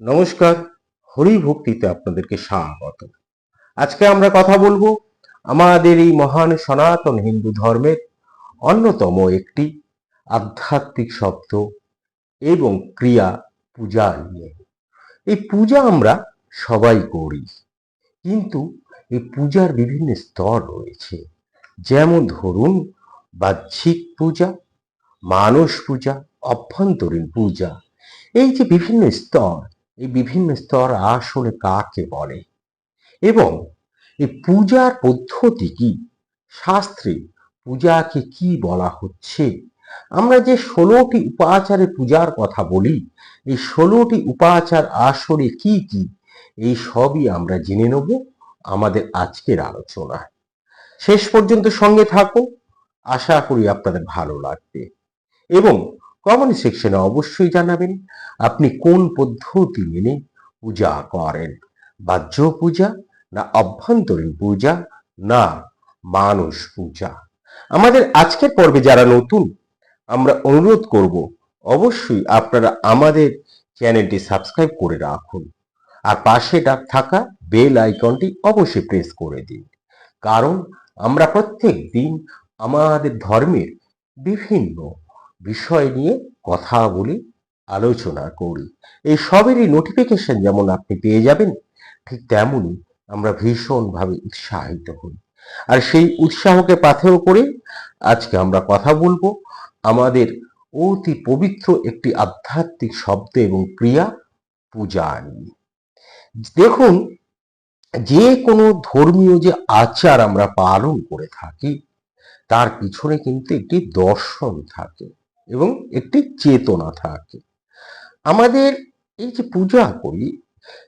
নমস্কার, হরি ভক্তিতে আপনাদেরকে স্বাগত। আজকে আমরা কথা বলব আমাদের এই মহান সনাতন হিন্দু ধর্মের অন্যতম একটি আধ্যাত্মিক শব্দ এবং ক্রিয়া, পূজা নিয়ে। এই পূজা আমরা সবাই করি, কিন্তু এই পূজার বিভিন্ন স্তর রয়েছে। যেমন ধরুন, বাহ্যিক পূজা, মানস পূজা, অভ্যন্তরীণ পূজা। এই যে বিভিন্ন স্তর এই বিভিন্ন স্তর আসলে কাকে বলে? এবং এই পূজার পদ্ধতি কি? শাস্ত্রে পূজাকে কি বলা হচ্ছে? আমরা যে ষোলোটি উপাচারে পূজার কথা বলি, এই ষোলোটি উপাচার আসলে কি কি? এই সবই আমরা জেনে নেব আমাদের আজকের আলোচনায়। শেষ পর্যন্ত সঙ্গে থাকুন। আশা করি আপনাদের ভালো লাগবে। এবং কমেন্ট সেকশনে অবশ্যই জানাবেন। আপনি কোন পদ্ধতি মেনে পূজা করেন? বাহ্য পূজা না অভ্যন্তরীণ পূজা? না মানুষ পূজা। আমাদের আজকের পর্বে যারা নতুন, আমরা অনুরোধ করব, অবশ্যই আপনারা আমাদের চ্যানেলটি সাবস্ক্রাইব করে রাখুন। আর পাশে ডাক থাকা বেল আইকনটি অবশ্যই প্রেস করে দিন। কারণ আমরা প্রত্যেক দিন আমাদের ধর্মের বিভিন্ন বিষয় নিয়ে কথা বলি, আলোচনা করি। এই সবেরই নোটিফিকেশন যেমন আপনি পেয়ে যাবেন, ঠিক তেমনই আমরা ভীষণভাবে উৎসাহিত হই। আর সেই উৎসাহকে পাথেয় করে আজকে আমরা কথা বলব আমাদের অতি পবিত্র একটি আধ্যাত্মিক শব্দ এবং ক্রিয়া, পূজা নিয়ে। দেখুন, যে কোনো ধর্মীয় যে আচার আমরা পালন করে থাকি, তার পিছনে কিন্তু একটি দর্শন থাকে। এবং একটি চেতনা থাকে। আমাদের এই যে পূজা করি,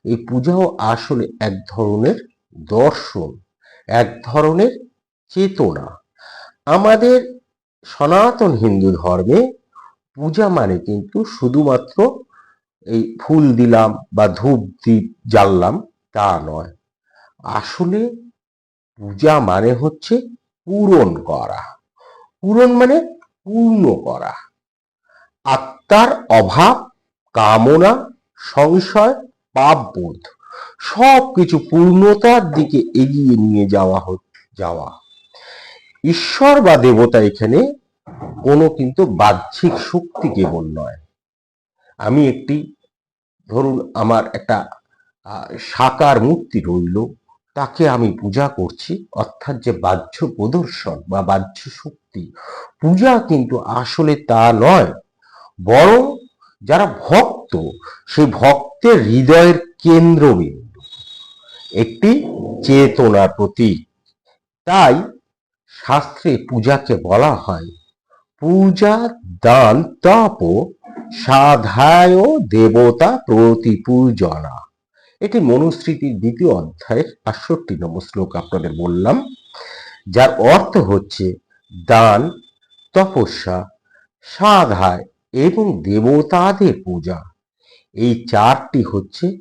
এই পূজাও আসলে এক ধরনের দর্শন, এক ধরনের চেতনা। আমাদের সনাতন হিন্দু ধর্মে পূজা মানে কিন্তু শুধুমাত্র এই ফুল দিলাম বা ধূপ দ্বীপ জ্বাললাম তা নয়। আসলে পূজা মানে হচ্ছে পূরণ করা। পূরণ মানে পূর্ণ করা। আত্মার অভাব, কামনা, সংশয়, পাপবোধ সব কিছু পূর্ণতার দিকে এগিয়ে নিয়ে যাওয়া যাওয়া। ঈশ্বর বা দেবতা এখানে কোনো কিন্তু বাহ্যিক শক্তি কেবল নয়। আমি একটি, ধরুন আমার একটা সাকার মূর্তি রইল, তাকে আমি পূজা করছি, অর্থাৎ যে বাহ্য প্রদর্শন বা বাহ্য শক্তি, পূজা কিন্তু আসলে তা নয়। বরং যারা ভক্ত, সেই ভক্তের হৃদয়ের কেন্দ্রবিন্দু। একটি চেতনার প্রতীক। তাই শাস্ত্রে পূজাকে বলা হয় পূজা দান তপ সাধায় দেবতা প্রতি পূজনা। এটি মনুস্মৃতির দ্বিতীয় অধ্যায়ের আটষট্টি নম্বর শ্লোক আপনাদের বললাম, যার অর্থ হচ্ছে দান, তপস্যা, সাধায় এবং দেবতাদের পূজা। এই চারটি হচ্ছে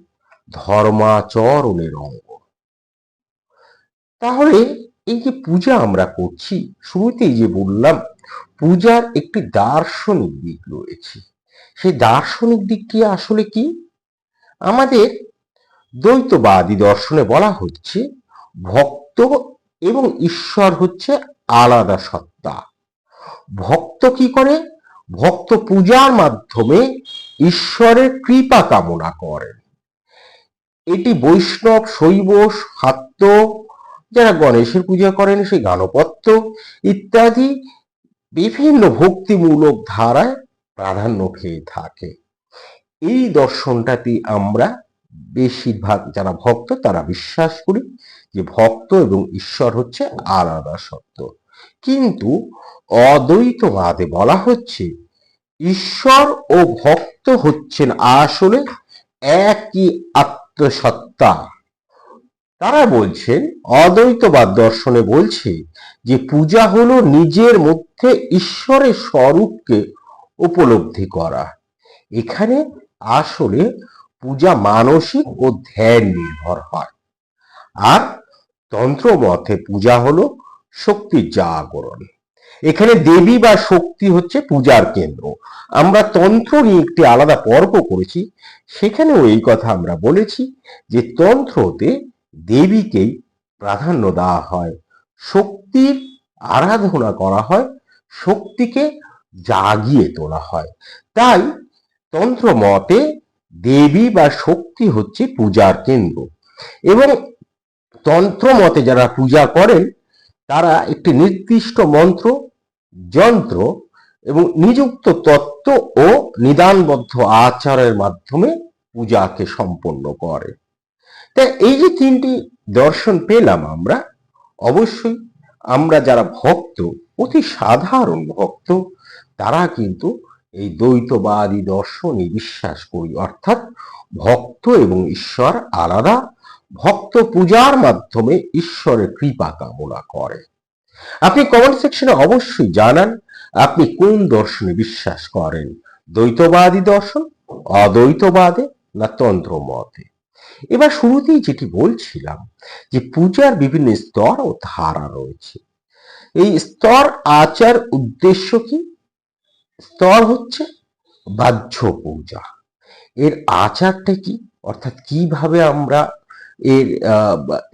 ধর্মাচরণের অঙ্গ। তাহলে এই যে পূজা আমরা করছি, শুরুতেই যে বললাম, পূজার একটি দার্শনিক দিক রয়েছে। সেই দার্শনিক দিকটি আসলে কি? আমাদের দ্বৈতবাদী দর্শনে বলা হচ্ছে, ভক্ত এবং ঈশ্বর হচ্ছে আলাদা সত্তা। ভক্ত কি করে? ভক্ত পূজার মাধ্যমে ঈশ্বরের কৃপা কামনা করেন। এটি বৈষ্ণব, শৈব, শাক্ত, যারা গণেশের পূজা করেন, সেই গানপত্য ইত্যাদি বিভিন্ন ভক্তিমূলক ধারায় প্রাধান্য পেয়ে থাকে। এই দর্শনটাতে আমরা বেশিরভাগ যারা ভক্ত, তারা বিশ্বাস করি যে ভক্ত এবং ঈশ্বর হচ্ছে আলাদা সত্য। কিন্তু অদ্বৈতবাদে বলা হচ্ছে ঈশ্বর ও ভক্ত হচ্ছেন আসলে একই আত্মসত্তা তারা বলছেন অদ্বৈতবাদ দর্শনে বলছে যে পূজা হলো নিজের মধ্যে ঈশ্বরের স্বরূপকে উপলব্ধি করা। এখানে আসলে পূজা মানসিক ও ধ্যান নির্ভর হয়। আর তন্ত্র মতে পূজা হলো শক্তির জাগরণ। এখানে দেবী বা শক্তি হচ্ছে পূজার কেন্দ্র। আমরা তন্ত্র নিয়ে একটি আলাদা পর্ব করেছি, সেখানেও এই কথা আমরা বলেছি যে তন্ত্রতে দেবীকেই প্রাধান্য দেওয়া হয়। শক্তির আরাধনা করা হয়, শক্তিকে জাগিয়ে তোলা হয়। তাই তন্ত্র মতে দেবী বা শক্তি হচ্ছে পূজার কেন্দ্র। এবং তন্ত্র মতে যারা পূজা করেন, তারা একটি নির্দিষ্ট মন্ত্র যন্ত্র এবং নিযুক্ত তত্ত্ব ও নিদানবদ্ধ আচারের মাধ্যমে পূজাকে সম্পন্ন করে। তাই এই যে তিনটি দর্শন পেলাম আমরা, অবশ্যই আমরা যারা ভক্ত, অতি সাধারণ ভক্ত, তারা কিন্তু এই দ্বৈতবাদী দর্শনে বিশ্বাস করি। অর্থাৎ ভক্ত এবং ঈশ্বর আলাদা, ভক্ত পূজার মাধ্যমে ঈশ্বরের কৃপা কামনা করে। আপনি কমেন্ট সেকশনে অবশ্যই জানান, আপনি কোন দর্শনে বিশ্বাস করেন? দ্বৈতবাদী দর্শন, অদ্বৈতবাদে না তন্ত্র মতে এবার শুরুতেই যেটি বলছিলাম, যে পূজার বিভিন্ন স্তর ও ধারা রয়েছে। এই স্তর, আচার, উদ্দেশ্য কি? স্তর হচ্ছে বাহ্য পূজা। এর আচারটা কি? অর্থাৎ কীভাবে আমরা এর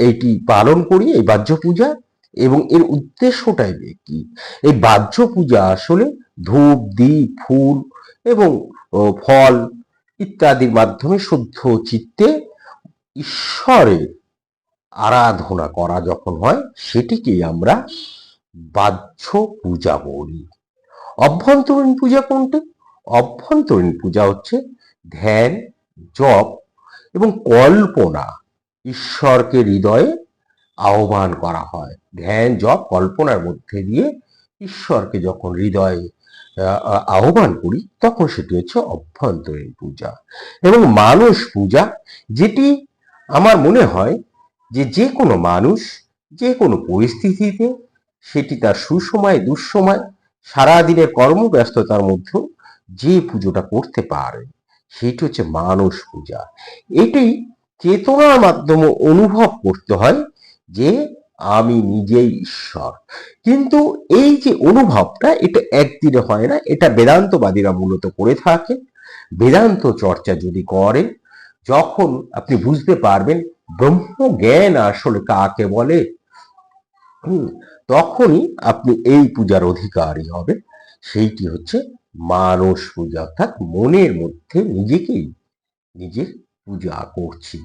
এটি পালন করি, এই বাহ্য পূজা এবং এর উদ্দেশ্যটাই কি? এই বাহ্য পূজা আসলে ধূপ দ্বীপ ফুল এবং ফল ইত্যাদির মাধ্যমে শুদ্ধ চিত্তে ঈশ্বরের আরাধনা করা যখন হয় সেটিকেই আমরা বাহ্য পূজা বলি। অভ্যন্তরীণ পূজা কোনটি? অভ্যন্তরীণ পূজা হচ্ছে ধ্যান, জপ এবং কল্পনা ঈশ্বরকে হৃদয়ে আহ্বান করা হয়। ধ্যান জপ কল্পনার মধ্যে দিয়ে ঈশ্বরকে যখন হৃদয়ে আহ, আহ, আহ্বান করি তখন সেটি হচ্ছে অভ্যন্তরীণ পূজা। এবং মানুষ পূজা যেটি আমার মনে হয় যে যে কোনো মানুষ যে কোনো পরিস্থিতিতে সেটি তার সুসময় দুঃসময় সারাদিনের কর্মব্যস্ততার মধ্যেও যে পুজোটা করতে পারে সেটি হচ্ছে মানুষ পূজা। এটি চেতনার মাধ্যমে অনুভব করতে হয় যে আমি নিজেই ঈশ্বর। কিন্তু এই যে অনুভবটা, এটা একদিনে হয় না, এটা বেদান্তবাদীরা মূলত করে থাকে। বেদান্ত চর্চা যদি করেন যখন আপনি বুঝতে পারবেন ব্রহ্ম জ্ঞান আসলে কাকে বলে তখনই আপনি এই পূজার অধিকারী হবে সেইটি হচ্ছে মানস পূজা, অর্থাৎ মনের মধ্যে নিজেকেই নিজের পূজা করছি।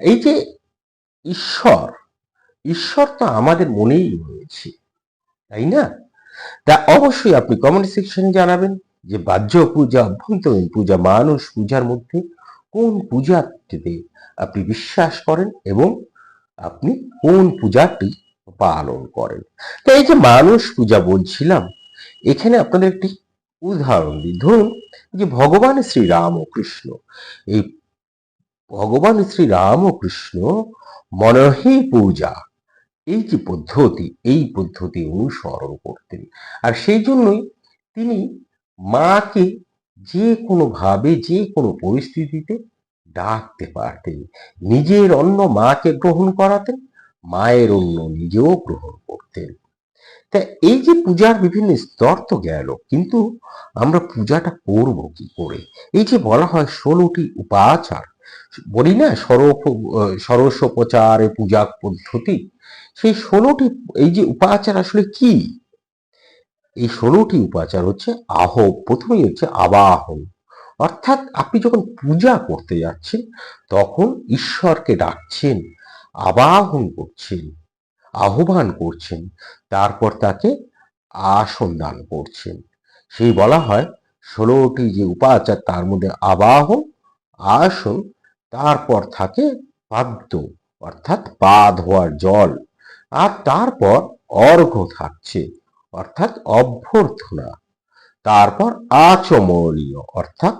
এই যে ঈশ্বর ঈশ্বর তো আমাদের মনেই রয়েছে, তাই না? তা অবশ্যই আপনি কমেন্ট সেকশনে জানাবেন যে বাহ্য পূজা, অভ্যন্তরীণ পূজা মানুষ পূজার মধ্যে কোন পূজাটিতে আপনি বিশ্বাস করেন এবং আপনি কোন পূজাটি পালন করেন? তো এই যে মানুষ পূজা বলছিলাম, এখানে আপনাদের একটি উদাহরণ দিই। ধরুন যে ভগবান শ্রী রাম ও কৃষ্ণ এই ভগবান শ্রী রাম ও কৃষ্ণ মনহি পূজা এই যে পদ্ধতি, এই পদ্ধতি অনুসরণ করতেন। আর সেই জন্যই তিনি মাকে যে কোনো ভাবে যে কোনো পরিস্থিতিতে ডাকতে পারতেন। নিজের অন্ন মাকে গ্রহণ করাতেন, মায়ের অন্য নিজেও গ্রহণ করতেন। তা এই যে পূজার বিভিন্ন স্তর তো গেল, কিন্তু আমরা পূজাটা করব কি করে? এই যে বলা হয় ষোলোটি উপাচার, বলি না সরপ সরস্বপচারে পূজা পদ্ধতি? সেই ষোলোটি, এই যে উপাচার আসলে কি? এই ষোলোটি উপাচার হচ্ছে আহ প্রথমেই হচ্ছে আবাহন। অর্থাৎ আপনি যখন পূজা করতে যাচ্ছেন, তখন ঈশ্বরকে ডাকছেন, আবাহন করছেন, আহ্বান করছেন, তারপর তাকে আসন দান করছেন। সেই বলা হয় ষোলোটি যে উপাচার, তার মধ্যে আবাহন, আসন, তারপর থাকে পাদ্য অর্থাৎ পা ধোয়ার জল। আর তারপর অর্ঘ থাকছে, অর্থাৎ অভ্যর্থনা। তারপর আচমনীয়, অর্থাৎ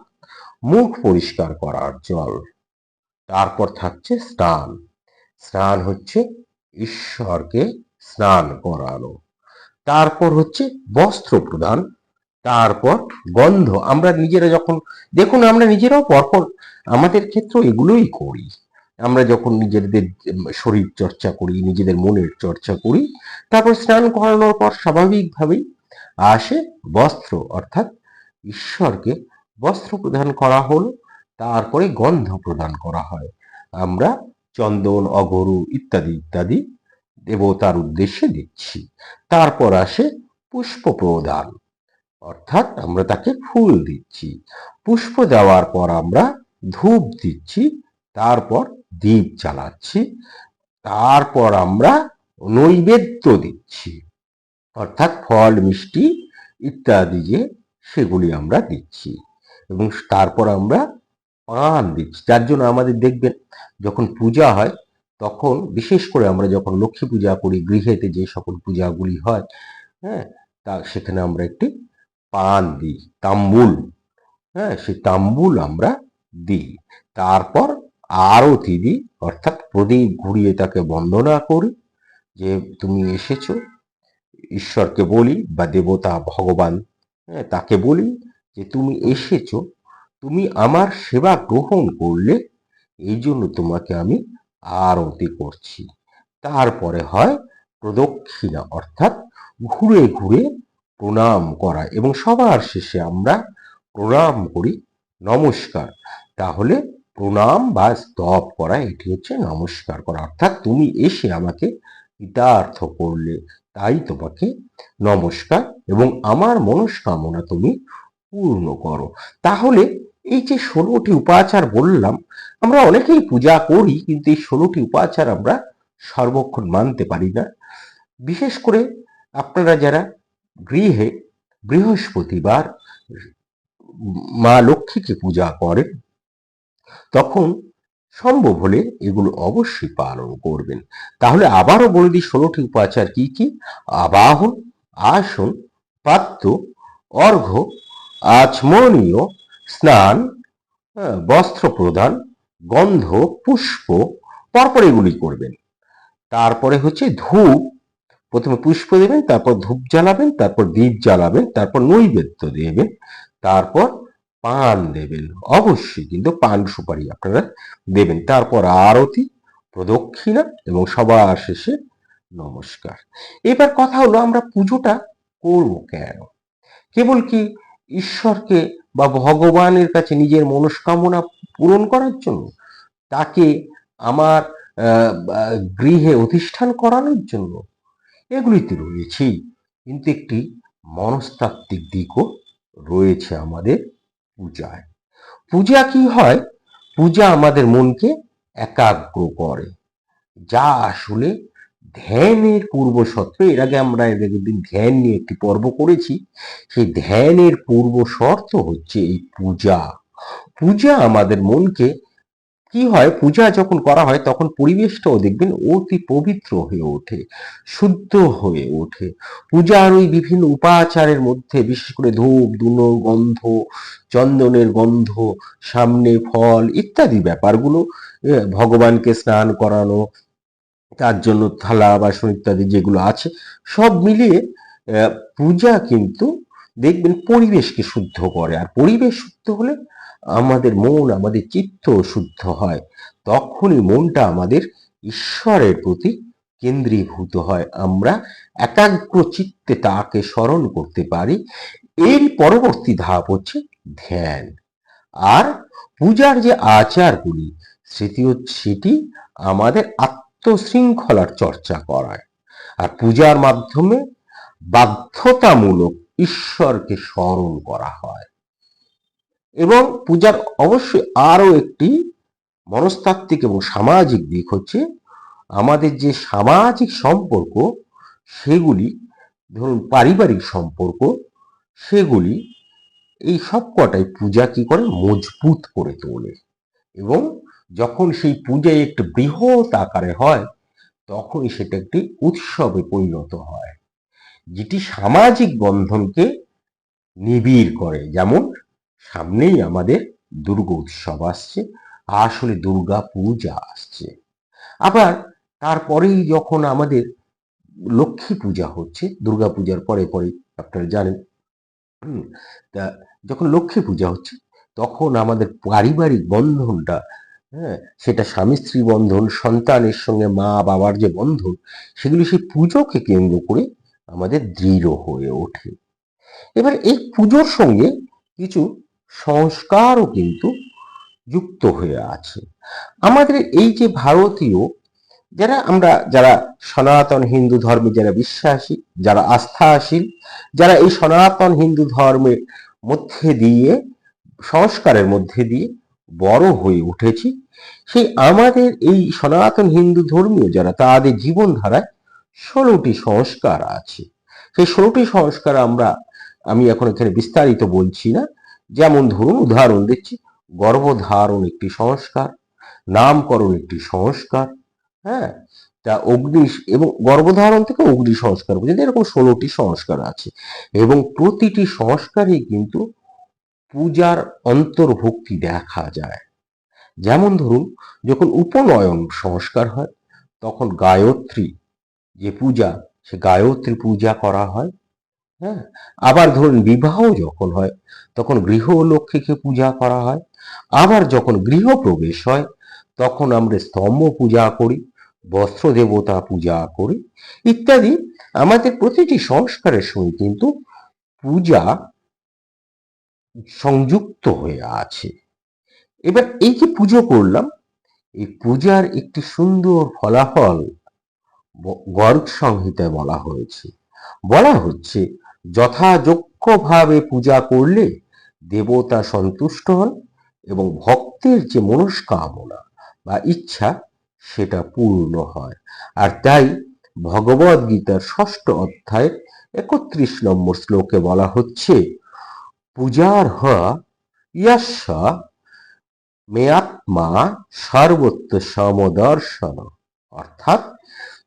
মুখ পরিষ্কার করার জল। তারপর থাকছে স্নান। স্নান হচ্ছে ঈশ্বরকে স্নান করানো। তারপর হচ্ছে বস্ত্র প্রদান। তারপর গন্ধ। আমরা নিজেরা যখন, দেখুন, আমরা নিজেরাও পরপর আমাদের ক্ষেত্রে এগুলোই করি। আমরা যখন নিজেদের শরীর চর্চা করি, নিজেদের মনের চর্চা করি, তারপর স্নান করানোর পর স্বাভাবিকভাবেই আসে বস্ত্র, অর্থাৎ ঈশ্বরকে বস্ত্র প্রদান করা হলো, তারপরে গন্ধ প্রদান করা হয়। আমরা চন্দন অগরু ইত্যাদি ইত্যাদি দেবতার উদ্দেশ্যে দিচ্ছি। তারপর আসে পুষ্প প্রদান, অর্থাৎ আমরা তাকে ফুল দিচ্ছি। পুষ্প দেওয়ার পর আমরা ধূপ দিচ্ছি, তারপর দীপ জ্বালাচ্ছি, তারপর আমরা নৈবেদ্য দিচ্ছি। অর্থাৎ ফল, মিষ্টি ইত্যাদি যে সেগুলি আমরা দিচ্ছি এবং তারপর আমরা পান দিচ্ছি। যার জন্য আমাদের দেখবেন যখন পূজা হয়, তখন বিশেষ করে আমরা যখন লক্ষ্মী পূজা করি, গৃহেতে যে সকল পূজাগুলি হয় হ্যাঁ তা সেখানে আমরা একটি পান দিই, তাম্বুল। হ্যাঁ সেই তাম্বুল আমরা দিই। তারপর আরতি দিই অর্থাৎ প্রদীপ ঘুরিয়ে তাকে বন্দনা করি যে তুমি এসেছ। ঈশ্বরকে বলি বা দেবতা ভগবান হ্যাঁ, তাকে বলি যে তুমি এসেছ তুমি আমার সেবা গ্রহণ করলে এই জন্য তোমাকে আমি আরতি করছি। তারপরে হয় প্রদক্ষিণা অর্থাৎ ঘুরে ঘুরে প্রণাম করা এবং সবার শেষে আমরা প্রণাম করি নমস্কার। তাহলে প্রণাম বা স্তব করা, এটি হচ্ছে নমস্কার করা। অর্থাৎ তুমি এসে আমাকে কৃতার্থ করলে, তাই তোমাকে নমস্কার এবং আমার মনস্কামনা তুমি পূর্ণ করো। তাহলে এই যে ষোলোটি উপাচার বললাম, আমরা অনেকেই পূজা করি, কিন্তু এই ষোলোটি উপাচার আমরা সর্বক্ষণ মানতে পারি না। বিশেষ করে আপনারা যারা গৃহে বৃহস্পতিবার মা লক্ষ্মীকে পূজা করেন তখন সম্ভব হলে এগুলো অবশ্যই পালন করবেন। তাহলে আবারও বলে দিই ষোলোটি উপাচার কি কি? আবাহন আসন পাত্র অর্ঘ্য আচমনীয় স্নান হ্যাঁ, বস্ত্র প্রদান গন্ধ পুষ্প পরপর এগুলি করবেন। তারপরে হচ্ছে ধূপ প্রথমে পুষ্প দেবেন তারপর ধূপ জ্বালাবেন তারপর দীপ জ্বালাবেন তারপর নৈবেদ্য দেবেন তারপর পান দেবেন। অবশ্যই কিন্তু পান সুপারি আপনারা দেবেন। তারপর আরতি, প্রদক্ষিণা এবং সবার শেষে নমস্কার। এবার কথা হলো আমরা পুজোটা করব কেন? কেবল কি ঈশ্বরকে বা ভগবানের কাছে নিজের মনস্কামনা পূরণ করার জন্য? তাকে আমার গৃহে অধিষ্ঠান করানোর জন্য? এগুলিতে রয়েছেই কিন্তু একটি মনস্তাত্ত্বিক দিকও রয়েছে আমাদের। পূজায়। পূজা কি হয়? পূজা আমাদের মনকে একাগ্র করে। যা আসলে ধ্যানের পূর্ব শর্ত এর আগে আমরা এর দিন ধ্যান নিয়ে একটি পর্ব করেছি। সেই ধ্যানের পূর্ব শর্ত হচ্ছে এই পূজা। পূজা আমাদের মনকে কি হয়? পূজা যখন করা হয়, তখন পরিবেশটাও দেখবেন অতি পবিত্র হয়ে ওঠে, শুদ্ধ হয়ে ওঠে। পূজার ওই বিভিন্ন উপাচারের মধ্যে, বিশেষ করে ধূপ, ধুনো, গন্ধ, চন্দনের গন্ধ, সামনে ফল ইত্যাদি ব্যাপারগুলো ভগবানকে স্নান করানো, তার জন্য থালা, বাসন ইত্যাদি যেগুলো আছে, সব মিলিয়ে পূজা কিন্তু দেখবেন পরিবেশকে শুদ্ধ করে। আর পরিবেশ শুদ্ধ হলে আমাদের মন, আমাদের চিত্ত শুদ্ধ হয়, তখনই মনটা আমাদের ঈশ্বরের প্রতি কেন্দ্রীভূত হয়। আমরা একাগ্র চিত্তে তাকে স্মরণ করতে পারি। এর পরবর্তী ধাপ হচ্ছে ধ্যান। আর পূজার যে আচারগুলি, সেটি সেটি আমাদের আত্মশৃঙ্খলার চর্চা করায়। আর পূজার মাধ্যমে বাধ্যতামূলক ঈশ্বরকে স্মরণ করা হয়। এবং পূজার অবশ্যই আরও একটি মনস্তাত্ত্বিক এবং সামাজিক দিক হচ্ছে আমাদের যে সামাজিক সম্পর্ক, সেগুলি ধরুন পারিবারিক সম্পর্ক, সেগুলি এই সব কটাই পূজা কি করে? মজবুত করে তোলে। এবং যখন সেই পূজায় একটু বৃহৎ আকারে হয়, তখনই সেটা একটি উৎসবে পরিণত হয়। যেটি সামাজিক বন্ধনকে নিবিড় করে। যেমন সামনেই আমাদের দুর্গা উৎসব আসছে, আসলে দুর্গা পূজা আসছে। আবার তারপরেই যখন আমাদের লক্ষ্মী পূজা হচ্ছে, দুর্গা পূজার পরে পরে আপনারা জানেন তা যখন লক্ষ্মী পূজা হচ্ছে, তখন আমাদের পারিবারিক বন্ধনটা হ্যাঁ সেটা স্বামী স্ত্রী বন্ধন, সন্তানের সঙ্গে মা বাবার যে বন্ধন, সেগুলি সেই পুজোকে কেন্দ্র করে আমাদের দৃঢ় হয়ে ওঠে। এবার এই পুজোর সঙ্গে কিছু সংস্কারও কিন্তু যুক্ত হয়ে আছে। আমাদের এই যে ভারতীয়, যারা আমরা, যারা সনাতন হিন্দু ধর্মে যারা বিশ্বাসী, যারা আস্থাশীল, যারা এই সনাতন হিন্দু ধর্মের মধ্যে দিয়ে, সংস্কারের মধ্যে দিয়ে বড় হয়ে উঠেছি, সেই আমাদের এই সনাতন হিন্দু ধর্মীয় যারা, তাদের জীবনধারায় ষোলোটি সংস্কার আছে। সেই ষোলোটি সংস্কার আমরা, আমি এখন এখানে বিস্তারিত বলছি না যেমন ধরুন, উদাহরণ দিচ্ছি, গর্ভধারণ একটি সংস্কার, নামকরণ একটি সংস্কার হ্যাঁ? তা অগ্নি এবং গর্ভধারণ থেকে অগ্নি সংস্কার পর্যন্ত, এরকম ষোলোটি সংস্কার আছে। এবং প্রতিটি সংস্কারই কিন্তু পূজার অন্তর্ভুক্তি দেখা যায়। যেমন ধরুন, যখন উপনয়ন সংস্কার হয়, তখন গায়ত্রী যে পূজা, সে গায়ত্রী পূজা করা হয়। হ্যাঁ? আবার ধরুন বিবাহ যখন হয়, তখন গৃহ লক্ষ্মীকে পূজা করা হয়। আবার যখন গৃহ প্রবেশ হয়, তখন আমরা স্তম্ভ পূজা করি, বস্ত্র দেবতা পূজা করি ইত্যাদি। আমাদের প্রতিটি সংস্কারের সঙ্গে কিন্তু পূজা সংযুক্ত হয়ে আছে। এবার এই যে পুজো করলাম, এই পূজার একটি সুন্দর ফলাফল গর্গ সংহিতায় বলা হয়েছে। বলা হচ্ছে যথাযোগ্যভাবে পূজা করলে দেবতা সন্তুষ্ট হন এবং ভক্তের যে মনস্কামনা বা ইচ্ছা, সেটা পূর্ণ হয়। আর তাই ভগবদ গীতার ষষ্ঠ অধ্যায়ের একত্রিশ নম্বর শ্লোকে বলা হচ্ছে, পূজার হ ইয়াস্য মেয়াত্মা সর্বত্র সমদর্শন। অর্থাৎ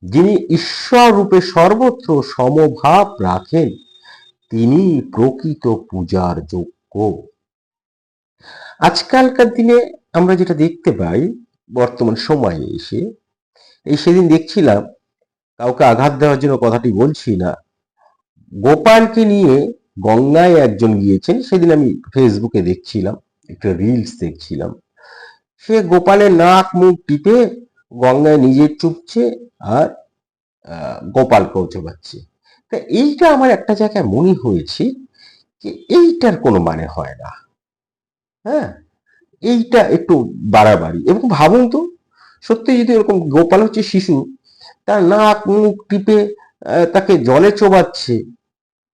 যিনি ঈশ্বর রূপে সর্বত্র সমভাব রাখেন তিনি প্রকৃত পূজার যোগ্য। আজকালকার দিনে আমরা যেটা দেখতে পাই বর্তমান সময়ে এসে এই সেদিন দেখছিলাম কাউকে আঘাত দেওয়ার জন্য কথাটি বলছি না গোপালকে নিয়ে গঙ্গায় একজন গিয়েছেন সেদিন আমি ফেসবুকে দেখছিলাম একটা রিলস দেখছিলাম। সে গোপালের নাক মুখ টিপে গঙ্গায় নিজে চুপছে আর আহ, গোপালকেও চোবাচ্ছে তা এইটা আমার একটা জায়গায় মনে হয়েছে যে এইটার কোনো মানে হয় না। হ্যাঁ? এইটা একটু বাড়াবাড়ি। এবং ভাবুন তো, সত্যি যদি এরকম গোপাল হচ্ছে শিশু, তার নাক মুখ টিপে তাকে জলে চোবাচ্ছে,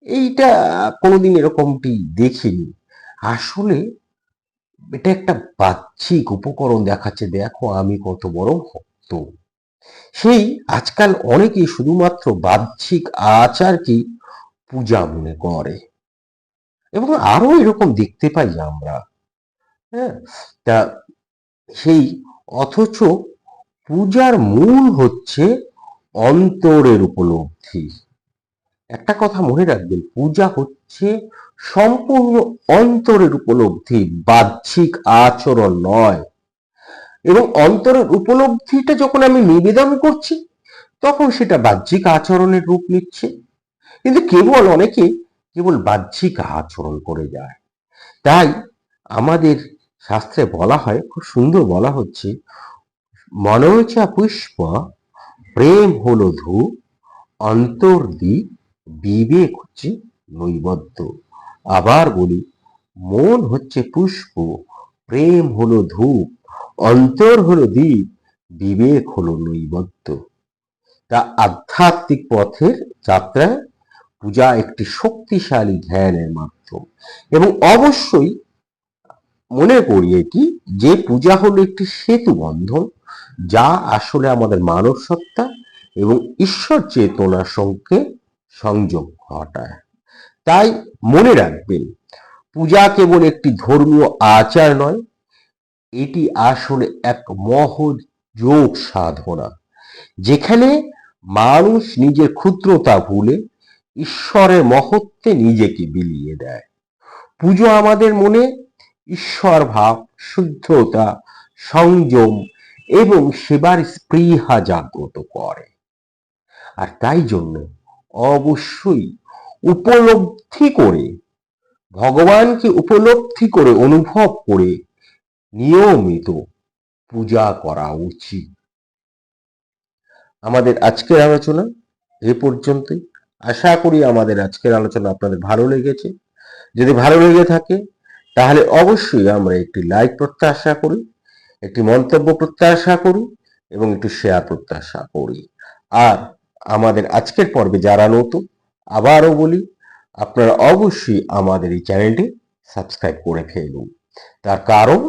এইটা কোনোদিন এরকমটি দেখিনি। আসলে এটা একটা বাহ্যিক উপকরণ দেখাচ্ছে, দেখো আমি কত বড় ভক্ত। সেই আজকাল অনেকেই শুধুমাত্র বাহ্যিক আচারকেই পূজা মনে করে। এবং আরও এরকম দেখতে পাই আমরা। হ্যাঁ তা সেই অথচ পূজার মূল হচ্ছে অন্তরের উপলব্ধি। একটা কথা মনে রাখবেন, পূজা হচ্ছে সম্পূর্ণ অন্তরের উপলব্ধি, বাহ্যিক আচরণ নয়। এবং অন্তরের উপলব্ধিটা যখন আমি নিবেদন করছি, তখন সেটা বাহ্যিক আচরণের রূপ নিচ্ছে। কিন্তু কেবল অনেকে কেবল বাহ্যিক আচরণ করে যায়। তাই আমাদের শাস্ত্রে বলা হয়, খুব সুন্দর বলা হচ্ছে, মনোচা পুষ্প প্রেম হলো ধূপ অন্তর্দীপ বিবেক হচ্ছে নৈবদ্য। আবার বলি, মন হচ্ছে পুষ্প, প্রেম হলো ধূপ অন্তর হল দ্বীপ, বিবেক হল নৈবদ্য তা আধ্যাত্মিক পথের যাত্রায় পূজা একটি শক্তিশালী ধ্যানের মাধ্যম। এবং অবশ্যই মনে করি এটি যে পূজা হলো একটি সেতু বন্ধন, যা আসলে আমাদের মানব সত্তা এবং ঈশ্বর চেতনার সঙ্গে সংযোগ ঘটায়। তাই মনে রাখবেন, পূজা কেবল একটি ধর্মীয় আচার নয় এটি আসলে এক মহৎ যোগ সাধনা, যেখানে মানুষ নিজের ক্ষুদ্রতা ভুলে ঈশ্বরের মহত্বে নিজেকে বিলিয়ে দেয়। পুজো আমাদের মনে ঈশ্বর ভাব, শুদ্ধতা, সংযম এবং সেবার স্পৃহা জাগ্রত করে। আর তাই জন্য অবশ্যই উপলব্ধি করে, ভগবানকে উপলব্ধি করে, অনুভব করে নিয়মিত পূজা করা উচিত। আমাদের আজকের আলোচনা এ পর্যন্তই। আশা করি আমাদের আজকের আলোচনা আপনাদের ভালো লেগেছে। যদি ভালো লেগে থাকে, তাহলে অবশ্যই আমরা একটি লাইক প্রত্যাশা করি, একটি মন্তব্য প্রত্যাশা করি এবং একটু শেয়ার প্রত্যাশা করি। আর আমাদের আজকের পর্বে যারা নতুন, আবারও বলি, আপনারা অবশ্যই আমাদের এই চ্যানেলটি সাবস্ক্রাইব করে ফেলুন। তার কারণ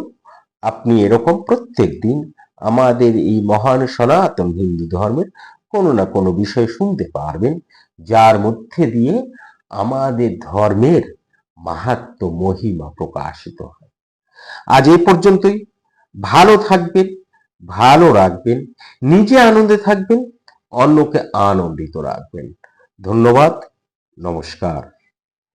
আপনি এরকম প্রত্যেক দিন আমাদের এই মহান সনাতন হিন্দু ধর্মের কোনো না কোনো বিষয় শুনতে পারবেন, যার মধ্যে দিয়ে আমাদের ধর্মের মাহাত্ম মহিমা প্রকাশিত হয়। আজ এ পর্যন্তই। ভালো থাকবেন, ভালো রাখবেন, নিজে আনন্দে থাকবেন, অন্যকে আনন্দিত রাখবেন। ধন্যবাদ, নমস্কার।